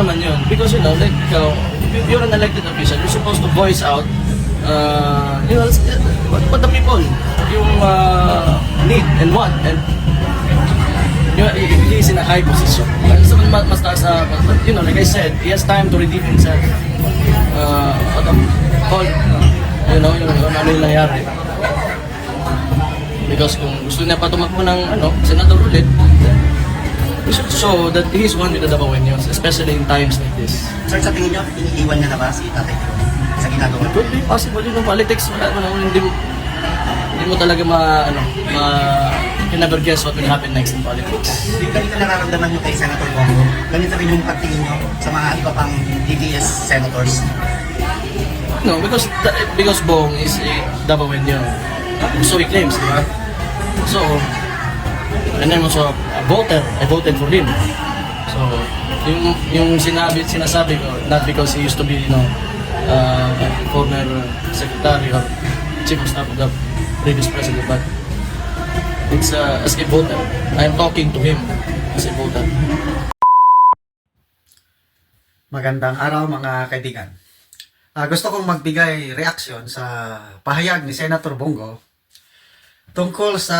naman yun. Because, you know, like, ikaw, you- you're an elected official. You're supposed to voice out, uh, you know, what, what the people, yung uh, need and want. And, he- he's in a high position. And so, mas, taas na, but, you know, like I said, he has time to redeem himself. Uh, out of all, you know, yung, yung ano yung nangyari. Because kung gusto niya pa tumakbo ng ano, senador ulit, show that he's one with the Davaoenos, especially in times like this. Sir, sa tingin nyo, iniiwan niya na ba si Tatay sa ginagawa? Could be possible yun ng politics, wala mo naman, hindi mo, hindi mo talaga ma, ano, ma, you never guess what will happen next in politics. Yung ganito nararamdaman nyo kay Senator Bongo, ganito rin yung pagtingin nyo sa mga iba pang DDS senators. No, because, because Bong is a Davaoeno. So he claims, di ba? So, and I'm also a voter. I voted for him. So, yung, yung sinabi, sinasabi ko, not because he used to be, you know, uh, former secretary or chief of staff of the previous president, but it's uh, as a voter. I'm talking to him as a voter. Magandang araw mga kaibigan. Ah, gusto kong magbigay reaksyon sa pahayag ni Senator Bongo tungkol sa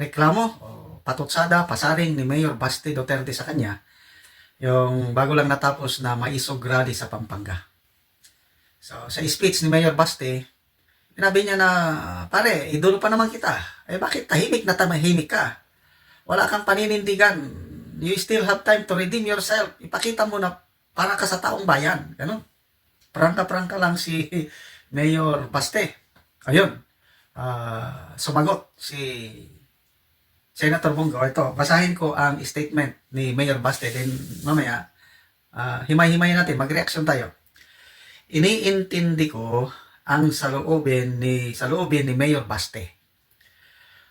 reklamo o patutsada, pasaring ni Mayor Basti Duterte sa kanya yung bago lang natapos na maisog rally sa Pampanga. So, sa speech ni Mayor Basti, sinabi niya na, pare, idolo pa naman kita. Eh, bakit tahimik na tamahimik ka? Wala kang paninindigan. You still have time to redeem yourself. Ipakita mo na para ka sa taong bayan. Ganun. Prangka-prangka lang si Mayor Baste. Ayun. Ah, sumagot si Senator Bongo. Ito, basahin ko ang statement ni Mayor Baste. Then mamaya, ah, himay-himayin natin. Mag-reaction tayo. Iniintindi ko ang saloobin ni saloobin ni Mayor Baste.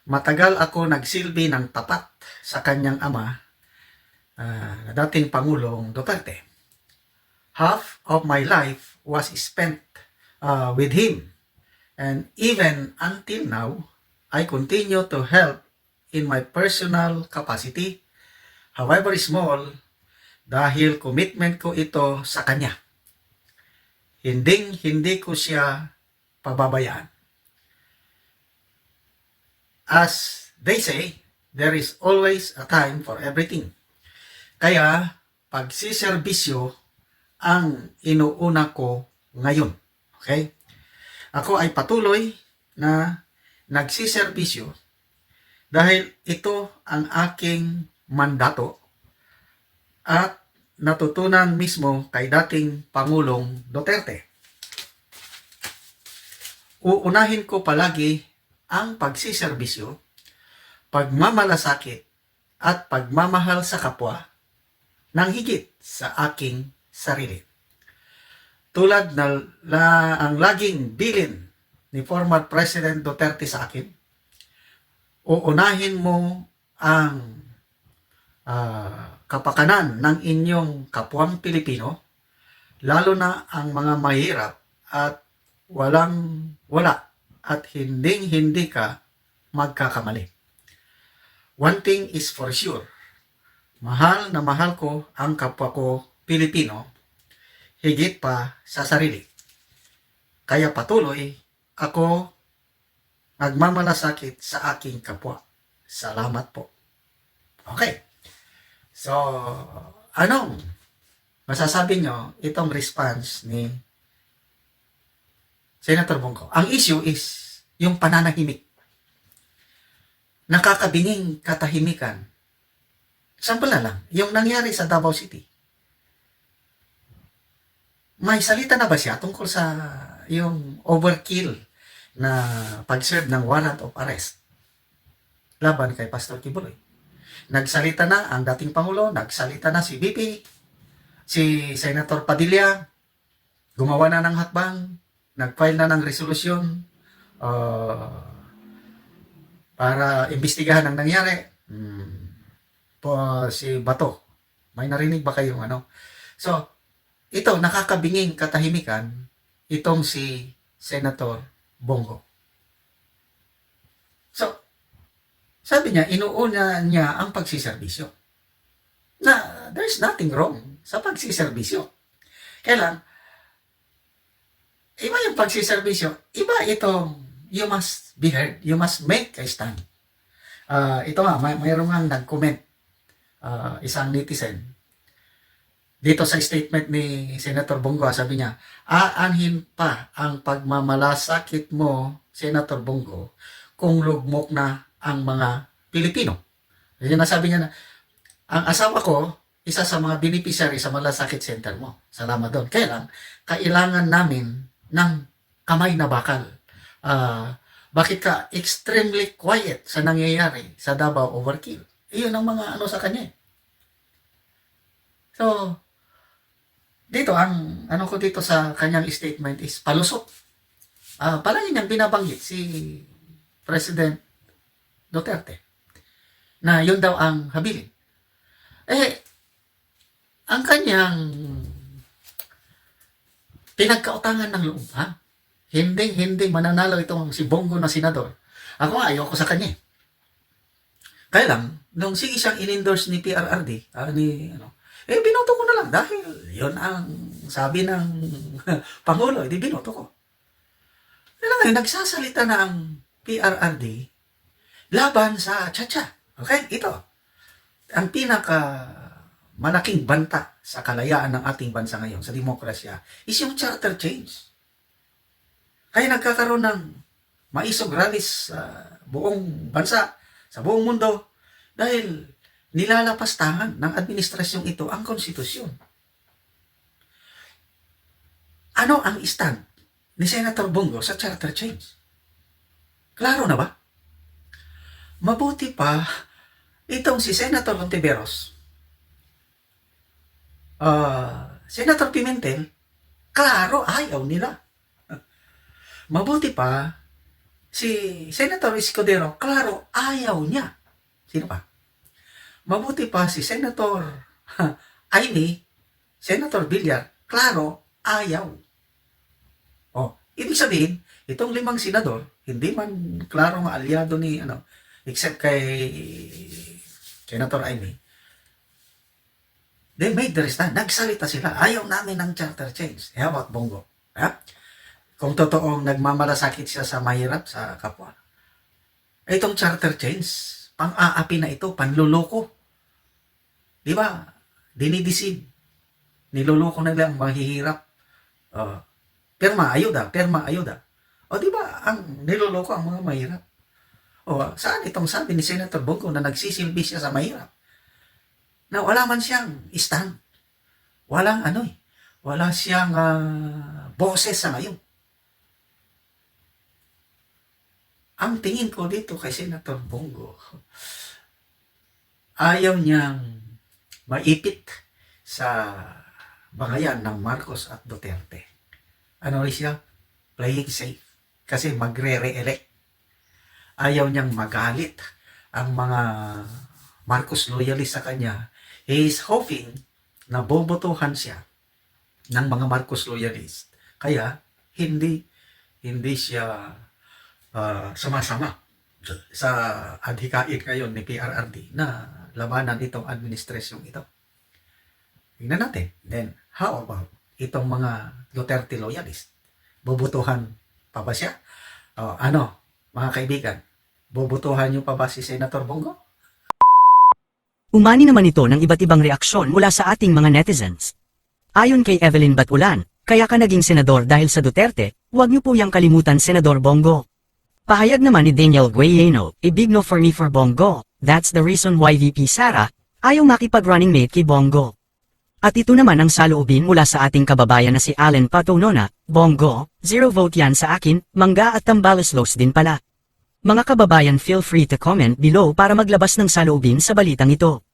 Matagal ako nagsilbi ng tapat sa kanyang ama ah, na dating Pangulong Duterte. Half of my life was spent ah, with him. And even until now, I continue to help in my personal capacity, however small, dahil commitment ko ito sa kanya. Hinding hindi ko siya pababayaan. As they say, there is always a time for everything. Kaya, pagsiservisyo ang inuuna ko ngayon. Okay? Ako ay patuloy na nagsiservisyo dahil ito ang aking mandato at natutunan mismo kay dating Pangulong Duterte. Uunahin ko palagi ang pagsiservisyo, pagmamalasakit at pagmamahal sa kapwa ng higit sa aking sarili. Tulad na la, ang laging bilin ni former President Duterte sa akin, uunahin mo ang ah, kapakanan ng inyong kapwang Pilipino, lalo na ang mga mahirap at walang wala at hinding hindi ka magkakamali. One thing is for sure, mahal na mahal ko ang kapwa ko Pilipino higit pa sa sarili. Kaya patuloy ako nagmamalasakit sa aking kapwa. Salamat po. Okay. So, anong masasabi nyo itong response ni Senator Bongo? Ang issue is yung pananahimik. Nakakabinging katahimikan. Sample na lang, yung nangyari sa Davao City. May salita na ba siya tungkol sa yung overkill na pag-serve ng warrant of arrest laban kay Pastor Kibuloy? Nagsalita na ang dating Pangulo, nagsalita na si BP, si Senator Padilla, gumawa na ng hakbang, nag-file na ng resolusyon uh, para imbestigahan ang nangyari. Hmm. Po, si Bato, may narinig ba kayong ano? So, ito, nakakabinging katahimikan, itong si Senator Bongo. So, sabi niya, inuuna niya ang pagsiservisyo. Na, there's nothing wrong sa pagsiservisyo. Kaya lang, iba yung pagsiservisyo, iba itong you must be heard, you must make a stand. Ah, ito nga, may, mayroong nga nag-comment, ah, isang netizen, dito sa statement ni Senator Bongo, sabi niya, aanhin pa ang pagmamalasakit mo, Senator Bongo, kung lugmok na ang mga Pilipino. Yun nasabi niya na, ang asawa ko, isa sa mga beneficiary sa malasakit center mo. Salamat doon. Kaya lang, kailangan namin ng kamay na bakal. Ah, bakit ka extremely quiet sa nangyayari sa Davao Overkill? Iyon ang mga ano sa kanya. eh. So, dito, ang ano ko dito sa kanyang statement is palusot. Ah, palagi niyang binabanggit si President Duterte na yun daw ang habilin. Eh, ang kanyang pinagkautangan ng loob, ha? Hindi, hindi mananalo itong si Bongo na senador. Ako nga, ayoko sa kanya. Kaya lang, nung sige siyang in-endorse ni PRRD, ah, ni, ano, eh, binoto ko na lang dahil yun ang sabi ng Pangulo, hindi binoto ko. Kaya lang, nagsasalita na ang PRRD laban sa Chacha. Okay, ito. Ang pinaka malaking banta sa kalayaan ng ating bansa ngayon, sa demokrasya, is yung charter change. Kaya nagkakaroon ng maisog rallies sa buong bansa, sa buong mundo, dahil nilalapastangan ng administrasyong ito ang konstitusyon. Ano ang stand ni Senator Bongo sa charter change? Klaro na ba? Mabuti pa itong si Senator Ontiveros, ah, Senator Pimentel, klaro ayaw nila. Mabuti pa si Senator Escudero, klaro ayaw niya. Sino pa? Mabuti pa si Senator Aimee, Senator Villar, klaro ayaw. Oh, ibig sabihin, itong limang senador, hindi man klaro nga aliado ni ano, except kay Senator Amy, they made the stand. Nagsalita sila. Ayaw namin ng charter change. Eh, about Bongo? Ha? Kung totoong nagmamalasakit siya sa mahirap, sa kapwa. Itong charter change, pang-aapi na ito, panluloko. Di ba? Dinideceive. Niloloko na lang mahihirap. Uh, perma ayuda, perma ayuda. O di ba, ang niloloko ang mga mahirap. O, saan itong sabi ni Senator Bongo na nagsisilbi siya sa mahirap? Na wala man siyang stand. Walang ano eh. Wala siyang ah, boses sa ngayon. Ang tingin ko dito kay Senator Bongo, ayaw niyang maipit sa bangayan ng Marcos at Duterte. Ano rin siya? Playing safe. Kasi magre-re-elect ayaw niyang magalit ang mga Marcos loyalist sa kanya. He is hoping na bobotohan siya ng mga Marcos loyalist. Kaya hindi hindi siya ah, sama-sama sa adhikain ngayon ni PRRD na labanan itong administrasyong ito. Tingnan natin. Then, how about itong mga Duterte loyalist? Bobotohan pa ba siya? O, ano, mga kaibigan, bobotohan niyo pa ba si Senator Bongo? Umani naman ito ng iba't ibang reaksyon mula sa ating mga netizens. Ayon kay Evelyn Batulan, kaya ka naging senador dahil sa Duterte, huwag niyo po yang kalimutan Senador Bongo. Pahayag naman ni Daniel Guayeno, a big no for me for Bongo, that's the reason why VP Sara, ayaw makipag-running mate kay Bongo. At ito naman ang saloobin mula sa ating kababayan na si Allen Patonona, Bongo, zero vote yan sa akin, mangga at tambalaslos din pala. Mga kababayan feel free to comment below para maglabas ng saloobin sa balitang ito.